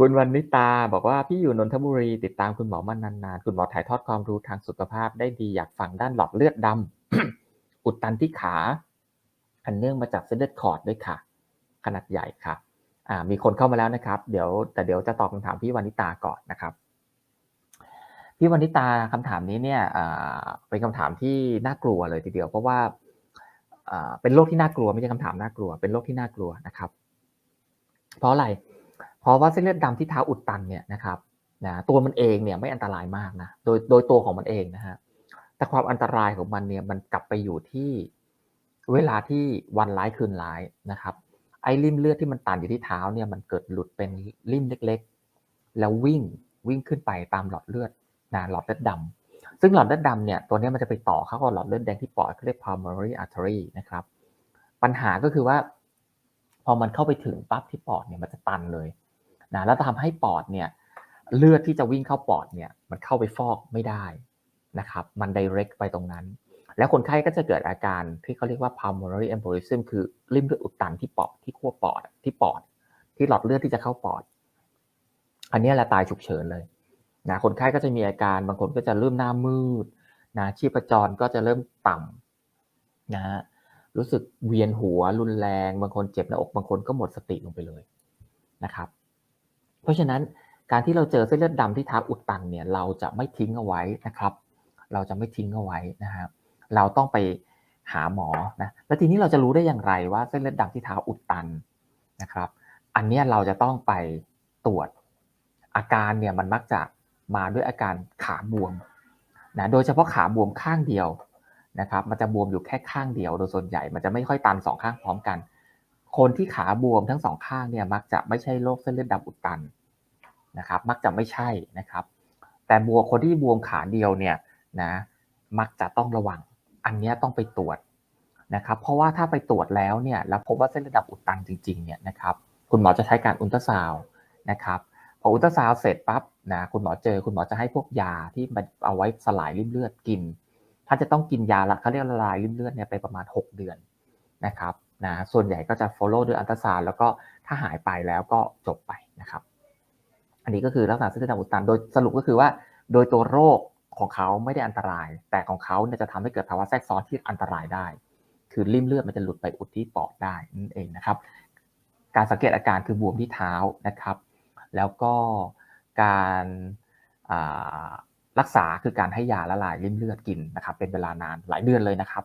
คุณวรรณิตาบอกว่าพี่อยู่นนทบุรีติดตามคุณหมอมานานๆ คุณหมอถ่ายทอดความรู้ทางสุขภาพได้ดีอยากฟังด้านหลอดเลือดดำอุดตันที่ขา อันเนื่องมาจากเส้นเลือดขอดด้วยค่ะ ขนาดใหญ่ค่ะอ่ามีคนเข้ามาแล้วนะครับ เดี๋ยวแต่เดี๋ยวจะตอบคำถามพี่วรรณิตาก่อนนะครับ พี่วรรณิตาคำถามนี้เนี่ยเป็นคำถามที่น่ากลัวเลยทีเดียว เพราะว่าอ่าเป็นโรคที่น่ากลัวไม่ใช่คำถามน่ากลัว เป็นโรคที่น่ากลัวนะครับ เพราะอะไร เพราะว่าเส้นเลือดดำที่เท้าอุดตันเนี่ยนะครับนะตัวมันเองเนี่ยไม่อันตรายมากนะโดยโดยตัวของมันเองนะฮะแต่ความอันตรายของมันเนี่ยมันกลับไปอยู่ที่เวลาที่วันร้ายคืนร้ายนะครับ ไอ้ริมเลือดที่มันตันอยู่ที่เท้าเนี่ยมันเกิดหลุดเป็นริมเล็กๆ แล้ววิ่งวิ่งขึ้นไปตามหลอดเลือดนะหลอดเลือดดำซึ่งหลอดเลือดดำเนี่ยตัวนี้มันจะไปต่อเข้ากับหลอดเลือดแดงที่ปอดเขาเรียก pulmonary artery นะครับ ปัญหาก็คือว่า พอมันเข้าไปถึงปั๊บที่ปอดเนี่ยมันจะตันเลย นะแล้วทำให้ปอดเนี่ยเลือดที่จะวิ่งเข้าปอดเนี่ยมันเข้าไปฟอกไม่ได้นะครับมัน direct ไปตรงนั้น แล้วคนไข้ก็จะเกิดอาการที่เขาเรียกว่า pulmonary embolism คือริ่มเลือดอุดตันที่ปอดที่ขั้วปอดที่ปอด ที่หลอดเลือดที่จะเข้าปอด อันนี้แหละตายฉุกเฉินเลยนะคนไข้ก็จะมีอาการบางคนก็จะเริ่มหน้ามืดนะชีพจรก็จะเริ่มต่ำนะรู้สึกเวียนหัวรุนแรง บางคนเจ็บหน้าอกบางคนก็หมดสติลงไปเลยนะครับ เพราะฉะนั้นการที่เราเจอเส้นเลือดดำที่เท้าอุดตันเนี่ยเราจะไม่ทิ้งเอาไว้นะครับ เราจะไม่ทิ้งเอาไว้นะครับเราต้องไปหาหมอนะแล้วทีนี้เราจะรู้ได้อย่างไรว่าเส้นเลือดดำที่เท้าอุดตันนะครับ อันนี้เราจะต้องไปตรวจอาการเนี่ยมันมักจะมาด้วยอาการขาบวมนะโดยเฉพาะขาบวมข้างเดียวนะครับ มันจะบวมอยู่แค่ข้างเดียว โดยส่วนใหญ่มันจะไม่ค่อยตันสองข้างพร้อมกัน คนที่ขาบวมทั้งสองข้างเนี่ยมักจะไม่ใช่โรคเส้นเลือดดำอุดตันนะครับ มักจะไม่ใช่นะครับ แต่บวมคนที่บวมขาเดียวเนี่ยนะมักจะต้องระวัง อันนี้ต้องไปตรวจนะครับ เพราะว่าถ้าไปตรวจแล้วเนี่ยแล้วพบว่าเส้นเลือดดำอุดตันจริงๆเนี่ยนะครับ คุณหมอจะใช้การอุลตราซาวนะครับพออุลตราซาวเสร็จปั๊บนะคุณหมอเจอคุณหมอจะให้พวกยาที่มันเอาไว้สลายริ่มเลือดกิน ถ้าจะต้องกินยาละเขาเรียกละลายริ่มเลือดเนี่ยไปประมาณ 6 เดือนนะครับ นะส่วนใหญ่ก็จะ follow ด้วยอัลตราซาวน์แล้วก็ถ้าหายไปแล้วก็จบไปนะครับ อันนี้ก็คือลักษณะเส้นเลือดดำอุดตัน โดยสรุปก็คือว่า โดยตัวโรคของเขาไม่ได้อันตราย แต่ของเขาเนี่ยจะทำให้เกิดภาวะแทรกซ้อนที่อันตรายได้ คือริ่มเลือดมันจะหลุดไปอุดที่ปอดได้นั่นเองนะครับ การสังเกตอาการคือบวมที่เท้านะครับ แล้วก็การรักษาคือการให้ยาละลายริ่มเลือดกินนะครับ เป็นเวลานานหลายเดือนเลยนะครับ